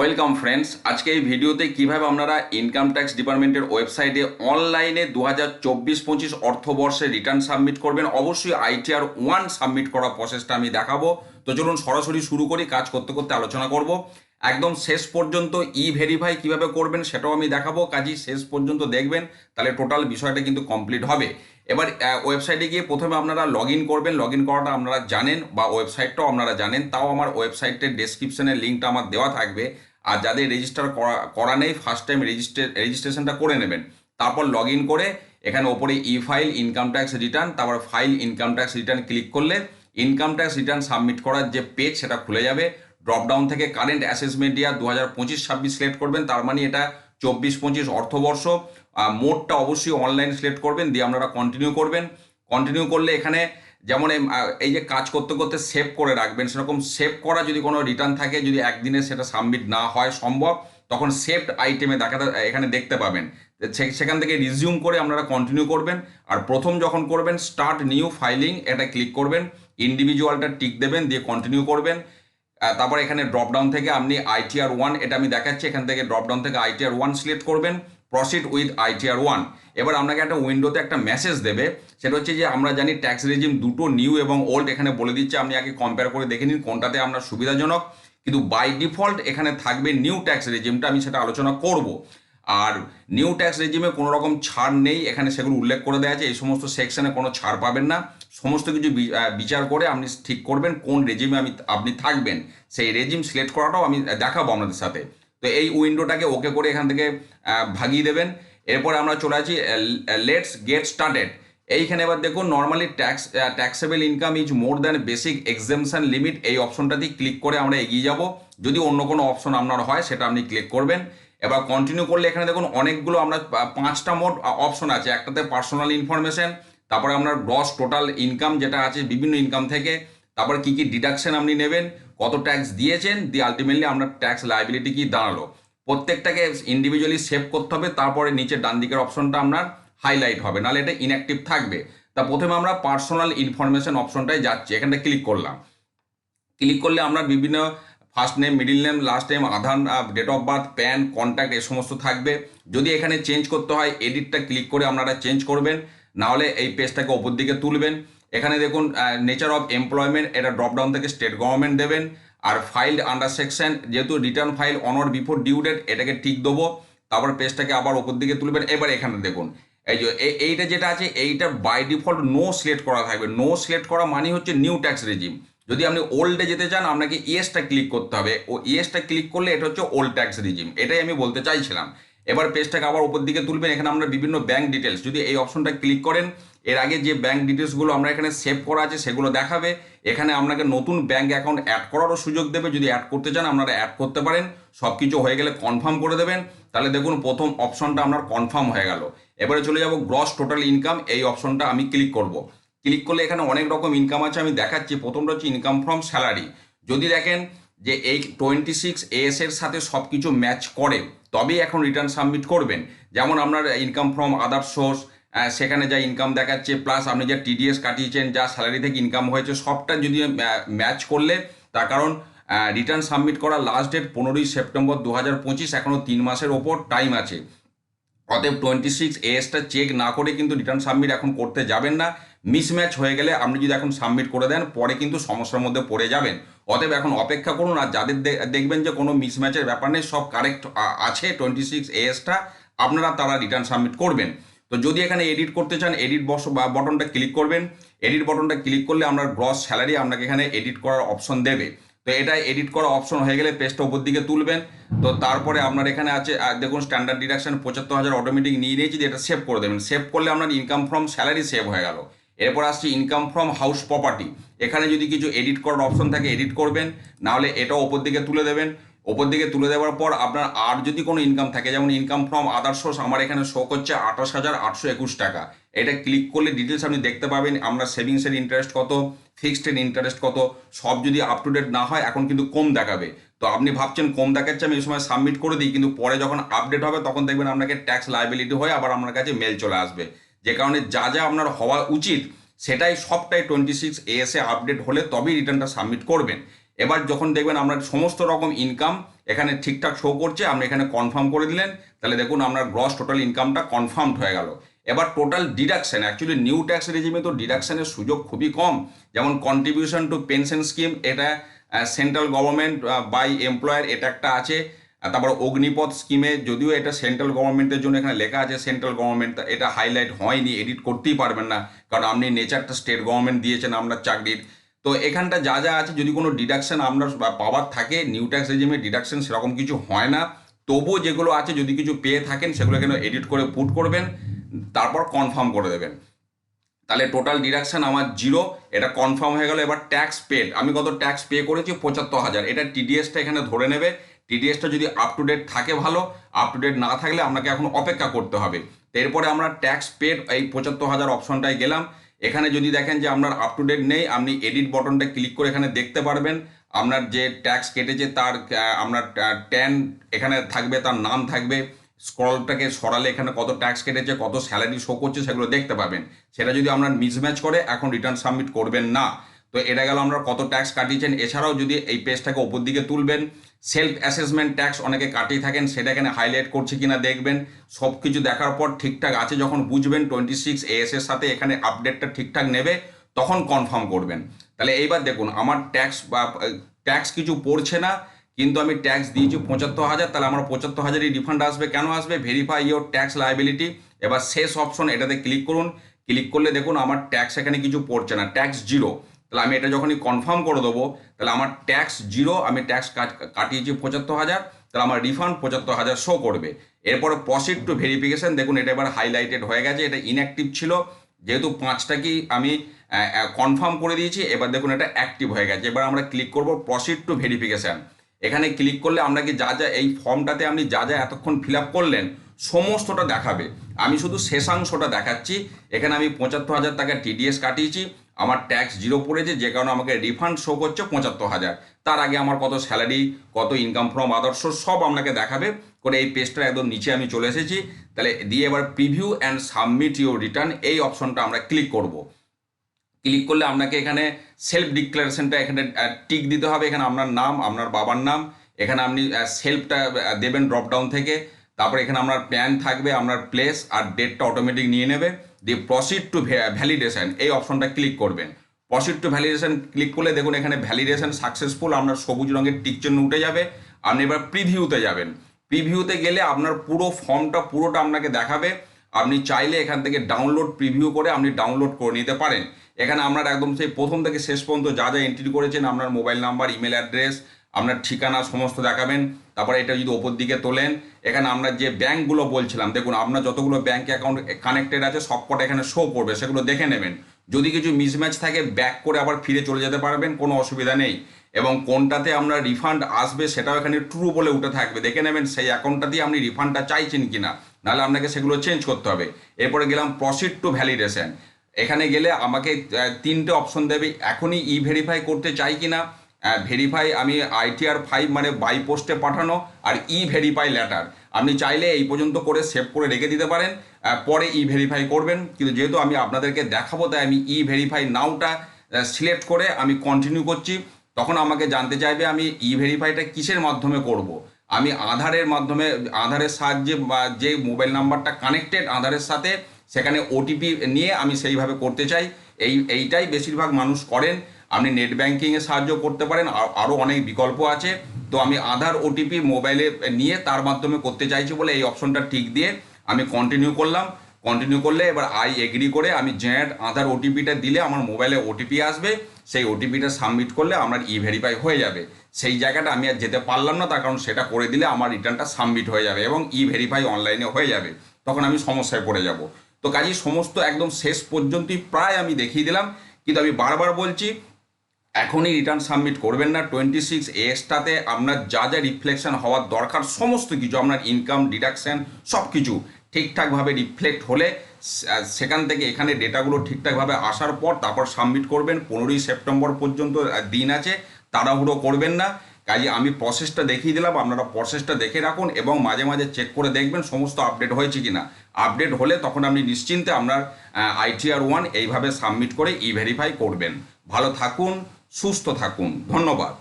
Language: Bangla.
ওয়েলকাম ফ্রেন্ডস আজকে এই ভিডিওতে কীভাবে আপনারা ইনকাম ট্যাক্স ডিপার্টমেন্টের ওয়েবসাইটে অনলাইনে দু হাজার চব্বিশ পঁচিশ অর্থবর্ষে রিটার্ন সাবমিট করবেন, অবশ্যই আইটিআর ওয়ান সাবমিট করার প্রসেসটা আমি দেখাবো। তো চলুন সরাসরি শুরু করি, কাজ করতে করতে আলোচনা করব। একদম শেষ পর্যন্ত ই ভেরিফাই কীভাবে করবেন সেটাও আমি দেখাবো। কাজই শেষ পর্যন্ত দেখবেন, তাহলে টোটাল বিষয়টা কিন্তু কমপ্লিট হবে। এবার ওয়েবসাইটে গিয়ে প্রথমে আপনারা লগ ইন করবেন। লগ ইন করাটা আপনারা জানেন বা ওয়েবসাইটটাও আপনারা জানেন, তাও আমার ওয়েবসাইটের ডেসক্রিপশনের লিঙ্কটা আমার দেওয়া থাকবে। আর যাদের রেজিস্টার করা করা নেই ফার্স্ট টাইম রেজিস্ট্রে রেজিস্ট্রেশনটা করে নেবেন। তারপর লগ ইন করে এখানে ওপরে e file income tax return তারপর file income tax return click করলে ইনকাম ট্যাক্স রিটার্ন সাবমিট করার যে পেজ সেটা খুলে যাবে। ড্রপডাউন থেকে কারেন্ট অ্যাসেসমেন্ট ইয়ার দু হাজার পঁচিশ, ছাব্বিশ সিলেক্ট করবেন। তার মানে এটা চব্বিশ, পঁচিশ অর্থবর্ষ। মোডটা অবশ্যই অনলাইন সিলেক্ট করবেন, দিয়ে আপনারা কন্টিনিউ করবেন। কন্টিনিউ করলে এখানে যেমন এই, যে কাজ করতে করতে সেভ করে রাখবেন সেরকম সেভ করা যদি কোনো রিটার্ন থাকে যদি একদিনে সেটা সাবমিট না হয় সম্ভব তখন সেভড আইটেমে দেখাতে এখানে দেখতে পাবেন। সেখান থেকে রিজিউম করে আপনারা কন্টিনিউ করবেন আর প্রথম যখন করবেন স্টার্ট নিউ ফাইলিং এটা ক্লিক করবেন ইন্ডিভিজুয়ালটা টিক দেবেন দিয়ে কন্টিনিউ করবেন। তারপর এখানে ড্রপডাউন থেকে আপনি আইটিআর ওয়ান এটা আমি দেখাচ্ছি এখান থেকে ড্রপডাউন থেকে আইটিআর ওয়ান সিলেক্ট করবেন প্রসিড উইথ আইটিআর ওয়ান এবার আপনাকে একটা উইন্ডোতে একটা মেসেজ দেবে। সেটা হচ্ছে যে, আমরা জানি ট্যাক্স রেজিম দুটো নিউ এবং ওল্ড এখানে বলে দিচ্ছে। আপনি আগে কম্পেয়ার করে দেখে নিন কোনটাতে আপনার সুবিধাজনক। কিন্তু বাই ডিফল্ট এখানে থাকবে নিউ ট্যাক্স রেজিমটা আমি সেটা আলোচনা করব। আর নিউ ট্যাক্স রেজিমে কোনো রকম ছাড় নেই। এখানে সেগুলো উল্লেখ করে দেওয়া আছে। এই সমস্ত সেকশনে কোনো ছাড় পাবেন না। সমস্ত কিছু বিচার করে আপনি ঠিক করবেন কোন রেজিমে আমি, আপনি থাকবেন। সেই রেজিম সিলেক্ট করাটাও আমি দেখাবো আপনাদের সাথে। তো এই উইন্ডোটাকে ওকে করে এখান থেকে ভাগিয়ে দেবেন। এরপরে আমরা চলে আসি লেটস গেট স্টার্টেড এইখানে এবার দেখুন normally tax taxable income is more than basic exemption limit এই অপশনটাতে ক্লিক করে আমরা এগিয়ে যাব। যদি অন্য কোনো অপশন আপনার হয়, সেটা আপনি ক্লিক করবেন। এবার কন্টিনিউ করলে এখানে দেখুন, অনেকগুলো আমরা পাঁচটা মোট অপশন আছে। একটাতে পার্সোনাল ইনফরমেশন তারপরে আপনার গ্রস টোটাল ইনকাম যেটা আছে, বিভিন্ন ইনকাম থেকে, তারপর কি কি ডিডাকশন আপনি নেবেন কত ট্যাক্স দিয়েছেন, দিয়ে আলটিমেটলি আপনার ট্যাক্স লাইবিলিটি কি দাঁড়াল। প্রত্যেকটাকে ইন্ডিভিজুয়ালি সেভ করতে হবে, তারপরে নিচে ডান দিকের অপশনটা আপনার হাইলাইট হবে, নাহলে এটা ইনঅ্যাক্টিভ থাকবে। তা প্রথমে আমরা পার্সোনাল ইনফরমেশন অপশনটায় যাচ্ছি, এখানটা ক্লিক করলাম। ক্লিক করলে আমরা বিভিন্ন first name middle name last name Aadhaar date of birth PAN contact এ সমস্ত থাকবে। যদি এখানে চেঞ্জ করতে হয় এডিটটা ক্লিক করে আপনারা চেঞ্জ করবেন, নাহলে এই পেজটাকে ওপর দিকে তুলবেন। এখানে দেখুন নেচার অফ এমপ্লয়মেন্ট এটা ড্রপডাউন থেকে স্টেট গভর্নমেন্ট দেবেন। আর ফাইল্ড আন্ডার সেকশন যেহেতু return file on or before due date এটাকে ঠিক দেবো। তারপর পেজটাকে আবার ওপর দিকে তুলবেন। এবার এখানে দেখুন, এই যে এইটা যেটা আছে, এইটা বাই ডিফল্ট নো সিলেক্ট করা থাকবে। নো সিলেক্ট করা মানে হচ্ছে নিউ ট্যাক্স রেজিম যদি আপনি ওল্ডে যেতে চান, আপনাকে ইয়েসটা ক্লিক করতে হবে। ও ইয়েসটা ক্লিক করলে এটা হচ্ছে ওল্ড ট্যাক্স রিজিম এটাই আমি বলতে চাইছিলাম। এবার পেজটাকে আবার উপর দিকে তুলবেন। এখানে আমরা বিভিন্ন ব্যাংক ডিটেলস যদি এই অপশনটা ক্লিক করেন এর আগে যে ব্যাঙ্ক ডিটেলসগুলো আমরা এখানে সেভ করা আছে সেগুলো দেখাবে। এখানে আপনাকে নতুন ব্যাঙ্ক অ্যাকাউন্ট অ্যাড করারও সুযোগ দেবে। যদি অ্যাড করতে চান, আপনারা অ্যাড করতে পারেন। সব কিছু হয়ে গেলে কনফার্ম করে দেবেন। তাহলে দেখুন, প্রথম অপশনটা আপনার কনফার্ম হয়ে গেল। এবারে চলে যাব গ্রস টোটাল ইনকাম এই অপশনটা আমি ক্লিক করব। ক্লিক করলে এখানে অনেক রকম ইনকাম আছে, আমি দেখাচ্ছি। প্রথমটা হচ্ছে ইনকাম ফ্রম স্যালারি যদি দেখেন যে এই টোয়েন্টি সিক্স এস এর সাথে সব কিছু ম্যাচ করে, তবেই এখন রিটার্ন সাবমিট করবেন। যেমন আপনার ইনকাম ফ্রম আদার সোর্স সেখানে যা ইনকাম দেখাচ্ছে প্লাস আপনি যা টিডিএস কাটিয়েছেন, যা স্যালারি থেকে ইনকাম হয়েছে, সবটা যদি ম্যাচ করলে, তার কারণ রিটার্ন সাবমিট করা লাস্ট ডেট পনেরোই সেপ্টেম্বর দু হাজার পঁচিশ এখনও তিন মাসের ওপর টাইম আছে। অতএব টোয়েন্টি সিক্স এসটা চেক না করে কিন্তু রিটার্ন সাবমিট এখন করতে যাবেন না। মিসম্যাচ হয়ে গেলে আপনি যদি এখন সাবমিট করে দেন, পরে কিন্তু সমস্যার মধ্যে পড়ে যাবেন। অতএব এখন অপেক্ষা করুন, আর যাদের দেখবেন যে কোনো মিসম্যাচের ব্যাপার নেই, সব কারেক্ট আছে টোয়েন্টি সিক্স এসটা আপনারা তারা রিটার্ন সাবমিট করবেন। তো যদি এখানে এডিট করতে চান এডিট বস বা বটনটা ক্লিক করবেন। এডিট বটনটা ক্লিক করলে আপনার গ্রস স্যালারি আপনাকে এখানে এডিট করার অপশন দেবে। তো এটা এডিট করা অপশন হয়ে গেলে পেজটা উপর দিকে তুলবেন। তো তারপরে আপনার এখানে আছে দেখুন স্ট্যান্ডার্ড ডিডাকশন পঁচাত্তর হাজার অটোমেটিক নিয়ে নিয়েছি যে এটা সেভ করে দেবেন। সেভ করলে আপনার ইনকাম ফ্রম স্যালারি সেভ হয়ে গেল। এরপর আসছে ইনকাম ফ্রম হাউস প্রপার্টি এখানে যদি কিছু এডিট করার অপশন থাকে এডিট করবেন। নাহলে এটাও ওপর দিকে তুলে দেবেন। ওপর দিকে তুলে দেওয়ার পর আপনার আর যদি কোনো ইনকাম থাকে, যেমন ইনকাম ফ্রম আদার সোর্স আমার এখানে শো করছে আঠাশ হাজার আটশো একুশ টাকা। এটা ক্লিক করলে ডিটেলস আপনি দেখতে পাবেন আমরা সেভিংসের ইন্টারেস্ট কত ফিক্সডের ইন্টারেস্ট কত, সব যদি আপ টু ডেট না হয়, এখন কিন্তু কম দেখাবে। তো আপনি ভাবছেন কম দেখাচ্ছে, আমি এই সময় সাবমিট করে দিই, কিন্তু পরে যখন আপডেট হবে, তখন দেখবেন আপনাকে ট্যাক্স লাইবিলিটি হয়ে আবার আপনার কাছে মেল চলে আসবে। যে কারণে যা যা আপনার হওয়া উচিত, সেটাই সবটাই টোয়েন্টি সিক্স এএসএ আপডেট হলে তবেই রিটার্নটা সাবমিট করবেন। এবার যখন দেখবেন আমরা সমস্ত রকম ইনকাম এখানে ঠিকঠাক শো করছে, আপনি এখানে কনফার্ম করে দিলেন, তাহলে দেখুন আপনার গ্রস টোটাল ইনকামটা কনফার্মড হয়ে গেল। এবার total deduction actually new tax রেজিমে তো ডিডাকশানের সুযোগ খুবই কম। যেমন কন্ট্রিবিউশন টু পেনশন স্কিম এটা সেন্ট্রাল গভর্নমেন্ট বাই এমপ্লয়ার এটা একটা আছে। তারপর অগ্নিপথ স্কিমে যদিও এটা সেন্ট্রাল গভর্নমেন্টের জন্য এখানে লেখা আছে সেন্ট্রাল গভর্নমেন্ট এটা হাইলাইট হয়নি এডিট করতেই পারবেন না। কারণ আপনি নেচারটা স্টেট গভর্নমেন্ট দিয়েছেন আপনার চাকরির তো এখানটা যা যা আছে, যদি কোনো ডিডাকশন আপনার পাওয়ার থাকে নিউ ট্যাক্স রেজিমে ডিডাকশান সেরকম কিছু হয় না। তবুও যেগুলো আছে, যদি কিছু পেয়ে থাকেন, সেগুলো এখানে এডিট করে পুট করবেন, তারপর কনফার্ম করে দেবেন। তাহলে টোটাল ডিডাকশন আমার জিরো এটা কনফার্ম হয়ে গেল, এবার ট্যাক্স পেড আমি কত ট্যাক্স পে করেছি? পঁচাত্তর হাজার। এটা টিডিএসটা এখানে ধরে নেবে। টিডিএসটা যদি আপ টু ডেট থাকে ভালো আপ টু ডেট না থাকলে আপনাকে এখন অপেক্ষা করতে হবে। এরপরে আমরা ট্যাক্স পেড এই পঁচাত্তর হাজার অপশনটায় গেলাম। এখানে যদি দেখেন যে আপনার আপ টু ডেট নেই, আপনি এডিট বটনটা ক্লিক করে এখানে দেখতে পারবেন। আপনার যে ট্যাক্স কেটেছে তার আপনার ট্যান এখানে থাকবে, তার নাম থাকবে। স্ক্রলটাকে সরালে এখানে কত ট্যাক্স কেটেছে, কত স্যালারি শো করছে, সেগুলো দেখতে পাবেন। সেটা যদি আপনার মিসম্যাচ করে, এখন রিটার্ন সাবমিট করবেন না। তো এটা গেল আমরা কত ট্যাক্স কাটিয়েছেন। এছাড়াও যদি এই পেজটাকে ওপর দিকে তুলবেন সেলফ অ্যাসেসমেন্ট ট্যাক্স অনেকে কাটিয়ে থাকেন, সেটা এখানে হাইলাইট করছে কিনা দেখবেন। সব কিছু দেখার পর ঠিকঠাক আছে, যখন বুঝবেন টোয়েন্টি সিক্স এএস এর সাথে এখানে আপডেটটা ঠিকঠাক নেবে, তখন কনফার্ম করবেন। তাহলে এইবার দেখুন, আমার ট্যাক্স বা ট্যাক্স কিছু পড়ছে না, কিন্তু আমি ট্যাক্স দিয়েছি পঁচাত্তর হাজার, তাহলে আমার পঁচাত্তর হাজারই রিফান্ড আসবে। কেন আসবে? ভেরিফাই ইয়োর ট্যাক্স লাইবিলিটি এবার শেষ অপশন এটাতে ক্লিক করুন। ক্লিক করলে দেখুন, আমার ট্যাক্স এখানে কিছু পড়ছে না। ট্যাক্স জিরো তাহলে আমি এটা যখনই কনফার্ম করে দেবো, তাহলে আমার ট্যাক্স জিরো আমি ট্যাক্স কাটিয়েছি পঁচাত্তর হাজার, তাহলে আমার রিফান্ড পঁচাত্তর হাজার শো করবে। এরপরে প্রসিড টু ভেরিফিকেশান দেখুন এটা এবার হাইলাইটেড হয়ে গেছে, এটা ইনঅ্যাক্টিভ ছিল, যেহেতু পাঁচটা কি আমি কনফার্ম করে দিয়েছি, এবার দেখুন এটা অ্যাক্টিভ হয়ে গেছে, এবার আমরা ক্লিক করব প্রসিড টু ভেরিফিকেশান এখানে ক্লিক করলে আমরা কি যা যা এই ফর্মটাতে আপনি যা যা এতক্ষণ ফিল করলেন, সমস্তটা দেখাবে। আমি শুধু শেষাংশটা দেখাচ্ছি, এখানে আমি পঁচাত্তর হাজার টাকা টিডিএস কাটিয়েছি আমার ট্যাক্স জিরো পড়েছে, যে কারণে আমাকে রিফান্ড শো করছে পঁচাত্তর হাজার। তার আগে আমার কত স্যালারি কত ইনকাম ফ্রম আদর্শ সব আপনাকে দেখাবে। করে এই পেজটার একদম নিচে আমি চলে এসেছি। তাহলে দিয়ে এবার preview and submit your return এই অপশনটা আমরা ক্লিক করব। ক্লিক করলে আপনাকে এখানে সেলফ ডিক্লারেশনটা এখানে টিক দিতে হবে। এখানে আপনার নাম, আপনার বাবার নাম, এখানে আপনি সেলফটা দেবেন ড্রপ ডাউন থেকে। তারপর এখানে আপনার প্যান থাকবে, আপনার প্লেস আর ডেটটা অটোমেটিক নিয়ে নেবে। দিয়ে প্রসিড টু ভ্যালিডেশন এই অপশনটা ক্লিক করবেন। প্রসিড টু ভ্যালিডেশন ক্লিক করলে দেখুন এখানে ভ্যালিডেশন সাকসেসফুল আপনার সবুজ রঙের টিক চিহ্ন উঠে যাবে, আপনি এবার প্রিভিউতে যাবেন। প্রিভিউতে গেলে আপনার পুরো ফর্মটা পুরোটা আপনাকে দেখাবে। আপনি চাইলে এখান থেকে ডাউনলোড প্রিভিউ করে আপনি ডাউনলোড করে নিতে পারেন। এখানে আপনার একদম সেই প্রথম থেকে শেষ পর্যন্ত যা যা এন্ট্রি করেছেন, আপনার মোবাইল নাম্বার ইমেল অ্যাড্রেস আপনার ঠিকানা, সমস্ত দেখাবেন। তারপরে এটা যদি ওপর দিকে তোলেন, এখানে আমরা যে ব্যাঙ্কগুলো বলছিলাম, দেখুন আপনার যতগুলো ব্যাঙ্ক অ্যাকাউন্ট কানেক্টেড আছে, সবকটা এখানে শো করবে সেগুলো দেখে নেবেন। যদি কিছু মিসম্যাচ থাকে ব্যাক করে আবার ফিরে চলে যেতে পারবেন, কোনো অসুবিধা নেই। এবং কোনটাতে আমরা রিফান্ড আসবে, সেটাও এখানে ট্রু বলে উঠে থাকবে। দেখে নেবেন সেই অ্যাকাউন্টটা দিয়ে আপনি রিফান্ডটা চাইছেন কি না নাহলে আপনাকে সেগুলো চেঞ্জ করতে হবে। এরপরে গেলাম প্রসিড টু ভ্যালিডেশন এখানে গেলে আমাকে তিনটে অপশন দেবে। এখনই ই ভেরিফাই করতে চাই কিনা ভেরিফাই আমি আইটিআর ফাইভ মানে বাই পোস্টে পাঠানো আর ই ভেরিফাই লেটার আপনি চাইলে এই পর্যন্ত করে সেভ করে রেখে দিতে পারেন পরে ই ভেরিফাই করবেন। কিন্তু যেহেতু আমি আপনাদেরকে দেখাবো, তাই আমি ই ভেরিফাই নাওটা সিলেক্ট করে আমি কন্টিনিউ করছি। তখন আমাকে জানতে চাইবে আমি ই ভেরিফাইটা কিসের মাধ্যমে করব। আমি আধারের মাধ্যমে আধারের সাহায্যে বা যে মোবাইল নাম্বারটা কানেক্টেড আধারের সাথে, সেখানে ওটিপি নিয়ে আমি সেইভাবে করতে চাই। এই, এইটাই বেশিরভাগ মানুষ করেন। আপনি নেট ব্যাঙ্কিংয়ে সাহায্য করতে পারেন আর- আরও অনেক বিকল্প আছে। তো আমি আধার ওটিপি মোবাইলে নিয়ে তার মাধ্যমে করতে চাইছি বলে এই অপশনটা ঠিক দিয়ে আমি কন্টিনিউ করলাম। কন্টিনিউ করলে এবার আই এগ্রি করে আমি জ্যাট আধার ওটিপিটা দিলে আমার মোবাইলে ওটিপি আসবে। সেই ওটিপিটা সাবমিট করলে আমার ই ভেরিফাই হয়ে যাবে। সেই জায়গাটা আমি আর যেতে পারলাম না, তার কারণ সেটা করে দিলে আমার রিটার্নটা সাবমিট হয়ে যাবে এবং ই ভেরিফাই অনলাইনে হয়ে যাবে। তখন আমি সমস্যায় পড়ে যাব। তো কাজেই সমস্ত একদম শেষ পর্যন্তই প্রায় আমি দেখিয়ে দিলাম। কিন্তু আমি বারবার বলছি এখনই রিটার্ন সাবমিট করবেন না। টোয়েন্টি সিক্স এক্সটাতে আপনার যা যা রিফ্লেকশন হওয়ার দরকার, সমস্ত কিছু, আপনার ইনকাম ডিডাকশান সব কিছু ঠিকঠাকভাবে রিফ্লেক্ট হলে সেখান থেকে এখানে ডেটাগুলো ঠিকঠাকভাবে আসার পর তারপর সাবমিট করবেন। পনেরোই সেপ্টেম্বর পর্যন্ত দিন আছে, তাড়াহুড়ো করবেন না। কাজে আমি প্রসেসটা দেখিয়ে দিলাম, আপনারা প্রসেসটা দেখে রাখুন এবং মাঝে মাঝে চেক করে দেখবেন সমস্ত আপডেট হয়েছে কি না আপডেট হলে তখন আপনি নিশ্চিন্তে আপনার আইটিআর ওয়ান এইভাবে সাবমিট করে ই ভেরিফাই করবেন। ভালো থাকুন সুস্থ থাকুন ধন্যবাদ।